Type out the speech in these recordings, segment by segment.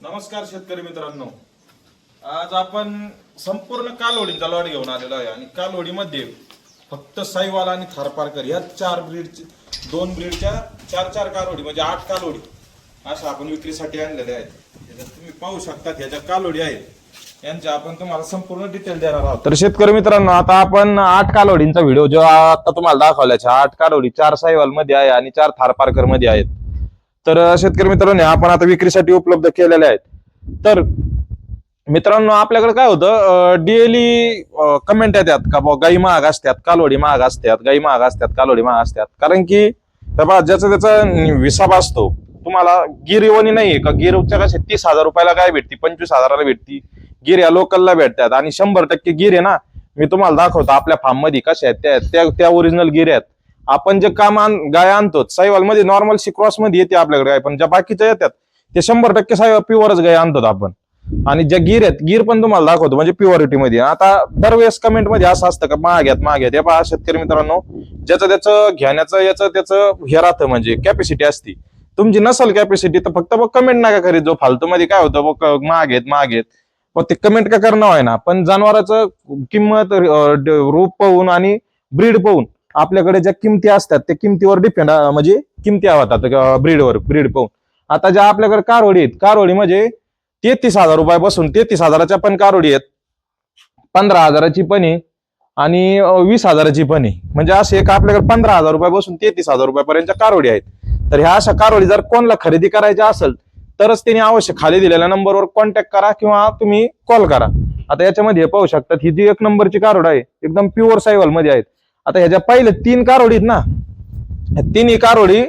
नमस्कार शेतकरी मित्रांनो. आज आपण संपूर्ण कालोडींचा लॉट घेऊन आलेलो आहे आणि कालवडीमध्ये फक्त साईवाल आणि थारपारकर या चार ब्रीडचे दोन ब्रीडच्या चार चार कालवडी म्हणजे आठ कालवडी अशा आपण विक्रीसाठी आणलेल्या आहेत. त्याच्यात तुम्ही पाहू शकता ह्या ज्या कालवडी आहेत यांच्या आपण तुम्हाला संपूर्ण डिटेल देणार आहोत. तर शेतकरी मित्रांनो आता आपण आठ कालवडींचा व्हिडिओ जो आता तुम्हाला दाखवल्याच्या आठ कालवडी चार साईवाल मध्ये आहे आणि चार थारपारकरमध्ये आहेत. तर शेतकरी मित्रांनो आपण आता विक्रीसाठी उपलब्ध केलेले आहेत. तर मित्रांनो आपल्याकडे काय होतं डेली कमेंट येतात का बुवा गाई महाग असतात कालोडी महाग असतात गाई महाग असतात कालोडी महाग असतात. कारण की हे ज्याचा त्याचा विसाब असतो. तुम्हाला गिर येवणी नाहीये का? गिरच्या कशा तीस हजार रुपयाला काय भेटती पंचवीस हजाराला भेटती. गिर या लोकलला भेटतात आणि शंभर टक्के गिर आहे ना मी तुम्हाला दाखवतो आपल्या फार्ममध्ये कशा आहेत त्या त्या- त्या ओरिजिनल गिर आहेत. आपण जे काम आण गाय आणतो साईवाल मध्ये नॉर्मल क्रॉसमध्ये येते आपल्याकडे गाय पण ज्या बाकीच्या येतात ते शंभर टक्के साई प्युअरच गाय आणतो आपण. आणि ज्या गिर आहेत गिर पण तुम्हाला दाखवतो म्हणजे प्युअरिटी मध्ये आता दरवेळेस कमेंटमध्ये असं असतं का महाग्यात महाग्यात हे पहा शेतकरी मित्रांनो ज्याचं त्याचं घेण्याचं याचं त्याचं हे राहतं म्हणजे कॅपॅसिटी असती. तुमची नसल कॅपॅसिटी तर फक्त बघ कमेंट नका करीत जो फालतू मध्ये काय होतं बघ महाग आहेत महाग आहेत. मग ते कमेंट का करणं आहे ना पण जनावराचं किंमत रूप पाहून आणि ब्रीड पाहून आपल्याकडे ज्या किमती असतात त्या किमतीवर डिपेंड म्हणजे किमती होतात ब्रीडवर ब्रीड पाहून. आता ज्या आपल्याकडे कारवडी आहेत कारवडी म्हणजे तेहतीस हजार रुपयापासून तेहतीस हजाराच्या पण कारवडी आहेत. पंधरा हजाराची पण आहे आणि वीस हजाराची पण आहे. म्हणजे असे एक आपल्याकडे पंधरा हजार रुपयापासून तेहतीस हजार रुपयापर्यंतच्या कारवडी आहेत. तर ह्या अशा कारवडी जर कोणाला खरेदी करायच्या असेल तरच त्यांनी आवश्यक खाली दिलेल्या नंबरवर कॉन्टॅक्ट करा किंवा तुम्ही कॉल करा. आता याच्यामध्ये हे पाहू शकतात ही जी एक नंबरची कारोड आहे एकदम प्युअर सायवलमध्ये आहेत. आता ह्याच्या पहिले तीन कारोडीत आहेत ना. तिन्ही कारोडी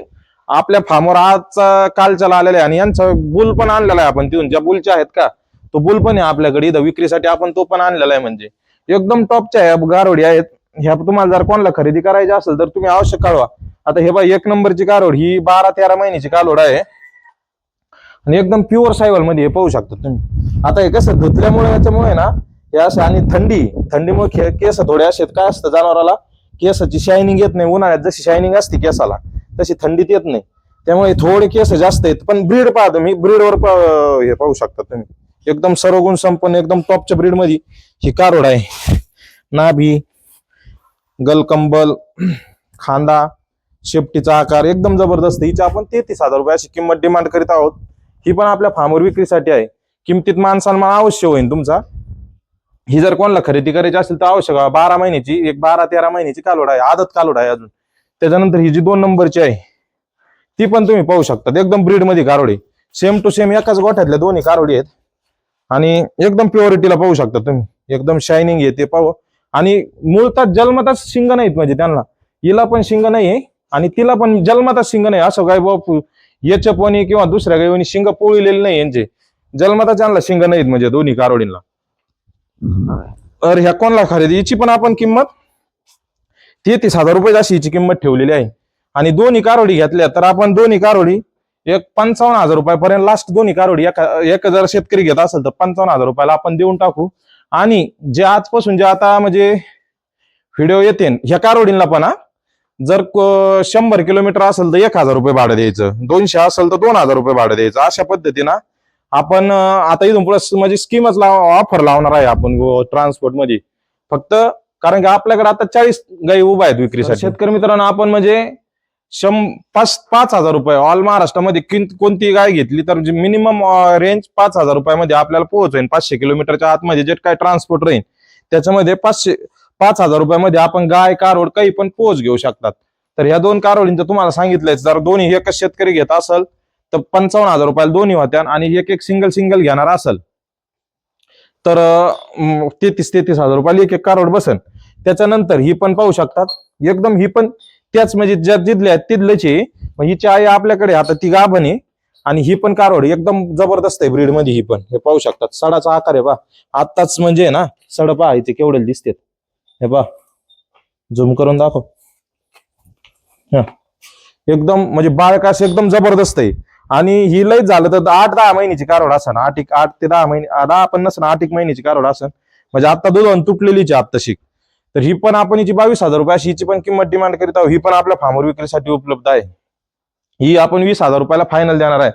आपल्या फार्मवर आज कालच्याला आलेला आहे आणि यांचा बुल पण आणलेला आहे आपण तिथून. ज्या बुलच्या आहेत का तो बुल पण आहे आपल्याकडे. इथं विक्रीसाठी आपण तो पण आणलेला आहे म्हणजे. एकदम टॉपच्या ह्या गारोडी आहेत. ह्या तुम्हाला जर कोणाला खरेदी करायची असेल तर तुम्ही आवश्यक कळवा. आता हे बा एक नंबरची कारोड ही बारा तेरा महिन्याची कालोड आहे. आणि एकदम प्युअर सायवलमध्ये हे पाहू शकता तुम्ही. आता हे कसं धुतल्यामुळे याच्यामुळे ना हे असं आणि थंडी थंडीमुळे केस थोडे असे आहेत. काय असतं जनावराला? केसाची शायनिंग येत नाही उन्हाळ्यात जशी शायनिंग असते केसाला तशी थंडीत येत नाही. त्यामुळे थोडे केस जास्त आहेत पण ब्रीड पहा तुम्ही ब्रीडवर हे पाहू शकता तुम्ही. एकदम सर्वगुण संपन्न एकदम टॉपच्या ब्रीडमध्ये ही कारोड आहे. नाभी गलकंबल खांदा शेपटीचा आकार एकदम जबरदस्त हिची आपण तेहतीस हजार रुपये अशी किंमत डिमांड करीत आहोत. ही पण आपल्या फार्मवर विक्रीसाठी आहे. किमतीत मान सन्मान अवश्य होईल तुमचा. ही जर कोणाला खरेदी करायची असेल तर आवश्यक आहे. बारा महिन्याची एक बारा तेरा महिन्याची कालोड आहे आदत कालोड आहे अजून. त्याच्यानंतर ही जी दोन नंबरची आहे ती पण तुम्ही पाहू शकता. एकदम ब्रीडमध्ये कारोडी. सेम टू सेम एकाच गोठ्यातल्या दोन्ही कारोडी आहेत. आणि एकदम प्युरिटीला पाहू शकता तुम्ही. एकदम शायनिंग येते पाहू. आणि मुळतात जन्मताच शिंग नाहीत म्हणजे त्यांना. हिला पण शिंग नाहीये आणि तिला पण जन्मताच शिंग नाही. असं काय बापू याच्या पोनी किंवा दुसऱ्या गायवणी शिंग पोळलेले नाही यांचे. जन्मताच त्यांना शिंग नाहीत म्हणजे दोन्ही कारोडींना. तर ह्या कोणला खरेदी? हिची पण आपण किंमत तेहतीस हजार रुपये अशी हिची किंमत ठेवलेली आहे. आणि दोन्ही कारोडी घेतल्या तर आपण दोन्ही कारोडी एक पंचावन्न हजार रुपयापर्यंत लास्ट दोन्ही कारोडी एक जर शेतकरी घेत असेल तर पंचावन्न हजार रुपयाला आपण देऊन टाकू. आणि जे आजपासून जे आता म्हणजे व्हिडिओ येते ह्या कारोडींना पण जर शंभर किलोमीटर असेल तर एक हजार रुपये भाडं द्यायचं. दोनशे असेल तर दोन हजार रुपये भाडं द्यायचं. अशा पद्धतीनं आपण आता इथून पुढे म्हणजे स्कीमच ऑफर लावणार आहे आपण ट्रान्सपोर्टमध्ये. फक्त कारण की आपल्याकडे आता चाळीस गाई उभा आहेत विक्रीसाठी. शेतकरी मित्रांनो आपण म्हणजे शं पाच पाच हजार रुपये ऑल महाराष्ट्रामध्ये कोणती गाय घेतली तर मिनिमम रेंज पाच हजार रुपयामध्ये आपल्याला पोहोचेल. पाचशे किलोमीटरच्या आतमध्ये जे काय ट्रान्सपोर्ट राहील त्याच्यामध्ये पाचशे पाच हजार रुपयामध्ये आपण गाय कारवड काही पण पोहोच घेऊ शकतात. तर ह्या दोन कारवडींचं तुम्हाला सांगितलंय. जर दोन्ही एकच शेतकरी घेत असेल तर पंचावन्न हजार रुपयाला दोन्ही होत्या आणि एक एक सिंगल सिंगल घेणार असेल तर तेहतीस तेहतीस हजार रुपयाला एक एक कारवड बसन त्याच्यानंतर ही पण पाहू शकतात. एकदम ही पण त्याच म्हणजे ज्या जिथल्या आहेत तिथल्याची मग हिची आई आपल्याकडे आता ती गाभण आहे. आणि ही पण कारवड एकदम जबरदस्त आहे ब्रीडमध्ये ही पण. हे पाहू शकतात. सडाचा आकार आहे बा. आत्ताच म्हणजे ना सड पहा इथे केवढे दिसते हे बा झूम करून दाखव. हा. एकदम म्हणजे बाळकास एकदम जबरदस्त आहे. आणि ही लय झालं तर आठ दहा महिन्याची कारोड असन. आठ एक आठ ते दहा महिने दहा पण आठ एक महिन्याची कारोड असन. म्हणजे आता दूध तुटलेलीची आत्ता शिक तर ही पण आपण हिची बावीस हजार रुपये अशी हिची पण किंमत डिमांड करीत आहोत. ही पण आपल्या फार्मर विक्रीसाठी उपलब्ध आहे. ही आपण वीस हजार रुपयाला फायनल देणार आहे.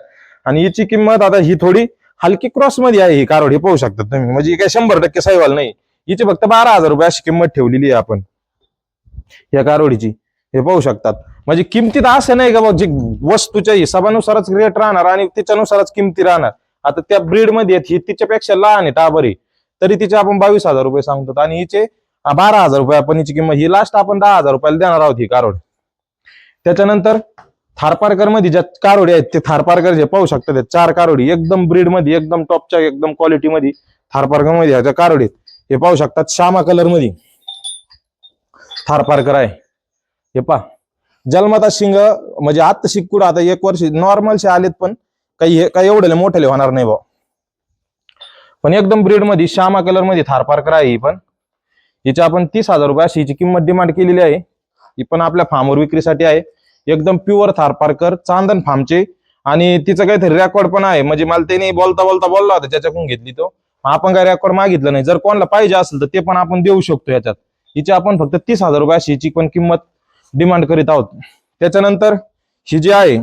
आणि हिची किंमत आता ही थोडी हलकी क्रॉसमध्ये आहे. ही कारोड हे पाहू शकता तुम्ही. म्हणजे काय शंभर टक्के साईवाल नाही. हिची फक्त बारा हजार रुपये अशी किंमत ठेवलेली आहे आपण. या कारोडीची हे पाहू शकतात. म्हणजे किमतीत असं नाही का बा जे वस्तूच्या हिशोबानुसारच रेट राहणार आणि तिच्यानुसारच किमती राहणार. आता त्या ब्रीडमध्ये आहेत, ही तिच्यापेक्षा लहान आहे टाबरी तरी तिचे आपण बावीस हजार रुपये सांगतो आणि हिचे बारा हजार रुपये आपण हिची किंमत ही लास्ट आपण दहा हजार रुपयाला देणार आहोत ही कारोड. त्याच्यानंतर थारपारकरमध्ये ज्या कारोडी आहेत ते थारपारकर जे पाहू शकतात चार कारोडी एकदम ब्रीडमध्ये एकदम टॉपच्या एकदम क्वालिटी मध्ये थारपारकरमध्ये ह्याच्या कारवडी आहेत. हे पाहू शकतात श्यामा कलरमध्ये. थारपारकर आहे. हे पा जन्मता शिंग म्हणजे आत्ता शिकूड आता एक वर्ष नॉर्मलचे आलेत पण काही काही एवढे मोठेले होणार नाही भाऊ. पण एकदम ब्रीडमध्ये श्यामा कलरमध्ये थारपारकर आहे ही पण. हिची आपण तीस हजार रुपये अशी हिची किंमत डिमांड केलेली आहे. ही पण आपल्या फार्मवर विक्रीसाठी आहे. एकदम प्युअर थारपारकर चांदन फार्मचे आणि तिचं काहीतरी रेकॉर्ड पण आहे. म्हणजे मला त्याने बोलता बोलता बोलला होता ज्याच्याकडून घेतली तो. आपण काय रेकॉर्ड मागितलं नाही. जर कोणाला पाहिजे असेल तर ते पण आपण देऊ शकतो याच्यात. हिची आपण फक्त तीस हजार रुपये अशी हिची पण किंमत डिमांड करीत आहोत. त्याच्यानंतर ही जी आहे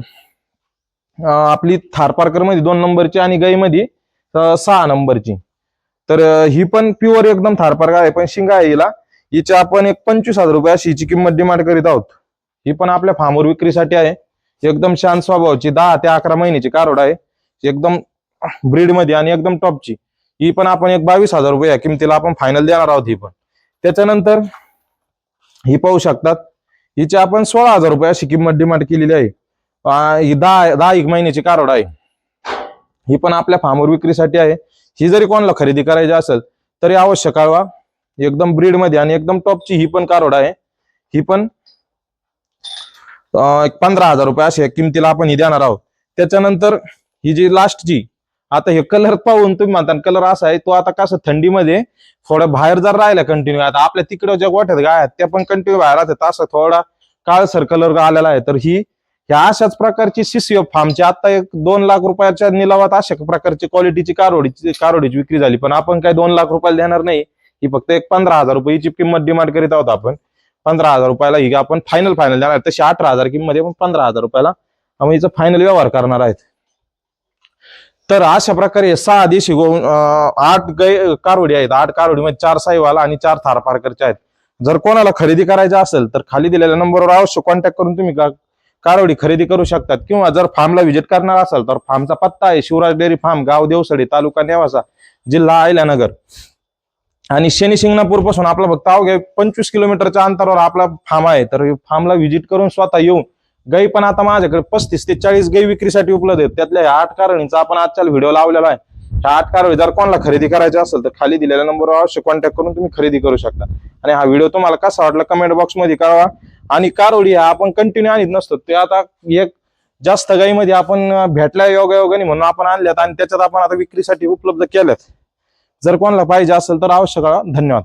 आपली थारपारकरमध्ये दोन नंबरची आणि गाईमध्ये सहा नंबरची. तर ही पण प्युअर एकदम थारपारकर आहे पण शिंगा आहे हिला. हिची आपण एक पंचवीस हजार रुपये अशी हिची किंमत डिमांड करीत आहोत. ही पण आपल्या फार्मवर विक्रीसाठी आहे. एकदम शांत स्वभावाची दहा ते अकरा महिन्याची कारोड आहे. एकदम ब्रीडमध्ये आणि एकदम टॉपची. ही पण आपण एक बावीस हजार रुपये या किमतीला आपण फायनल देणार आहोत ही पण. त्याच्यानंतर ही पाहू शकतात हिची आपण सोळा हजार रुपये अशी किंमत डिमांड केलेली आहे. ही दहा दहा एक महिन्याची कारोड आहे. ही पण आपल्या फार्मवर विक्रीसाठी आहे. ही जरी कोणाला खरेदी करायची असेल तरी अवश्य कळवा. एकदम ब्रीडमध्ये आणि एकदम टॉपची ही पण कारोड आहे. ही पण एक पंधरा हजार रुपये अशी किमतीला आपण ही देणार आहोत. त्याच्यानंतर ही जी लास्टची आता हे कलर पाहून तुम्ही म्हणता कलर असा आहे तो आता कसं थंडीमध्ये थोडं बाहेर जर राहिला कंटिन्यू आता आपल्या तिकडं ज्या गोठ्यात गाय आहेत त्या पण कंटिन्यू बाहेर राहतात. असं थोडा काळसर कलर आलेला आहे. तर ही ह्या अशाच प्रकारची सीसीएफ फार्मची आता एक दोन लाख रुपयाच्या निलावात अशा प्रकारची क्वालिटीची कारोडीची कारोडीची विक्री झाली. पण आपण काय दोन लाख रुपयाला देणार नाही. ही फक्त एक पंधरा हजार रुपयाची किंमत डिमांड करीत आहोत आपण. पंधरा हजार रुपयाला ही आपण फायनल फायनल देणार. तशी अठरा हजार किंमत आहे पण पंधरा हजार रुपयाला आम्ही हिचा फायनल व्यवहार करणार आहेत. तर अशा प्रकारे सहा देशी गो आठ गै कारवडी आहेत. आठ कारवडीमध्ये चार साईवाला आणि चार थारपारकरच्या आहेत. जर कोणाला खरेदी करायची असेल तर खाली दिलेल्या नंबरवर अवश्य कॉन्टॅक्ट करून तुम्ही का- कारवडी खरेदी करू शकतात. किंवा जर फार्मला व्हिजिट करणार असाल तर फार्मचा पत्ता आहे शिवराज डेअरी फार्म गाव देवसडी तालुका नेवासा जिल्हा आयल्यानगर आणि शनी शिंगणापूरपासून आपला फक्त अवघ्या पंचवीस किलोमीटरच्या अंतरावर आपला फार्म आहे. तर फार्मला व्हिजिट करून स्वतः येऊन गाई पण आता माझ्याकडे पस्तीस ते चाळीस गाई विक्रीसाठी उपलब्ध आहेत. त्यातल्या ह्या आठ कारणीचा आपण आजच्या व्हिडिओ लावलेला आहे. ह्या आठ कारवाई जर कोणाला खरेदी करायची असेल तर खाली दिलेल्या नंबरवर अवश्य कॉन्टॅक्ट करून तुम्ही खरेदी करू शकता. आणि हा व्हिडिओ तुम्हाला कसा वाटला कमेंट बॉक्समध्ये कळवा. आणि कारवडी हा आपण कंटिन्यू आणत नसतो. ते आता एक जास्त गाईमध्ये आपण भेटल्या योगायोगाने म्हणून आपण आणल्यात आणि त्याच्यात आपण आता विक्रीसाठी उपलब्ध केल्यात. जर कोणाला पाहिजे असेल तर आवश्यक धन्यवाद.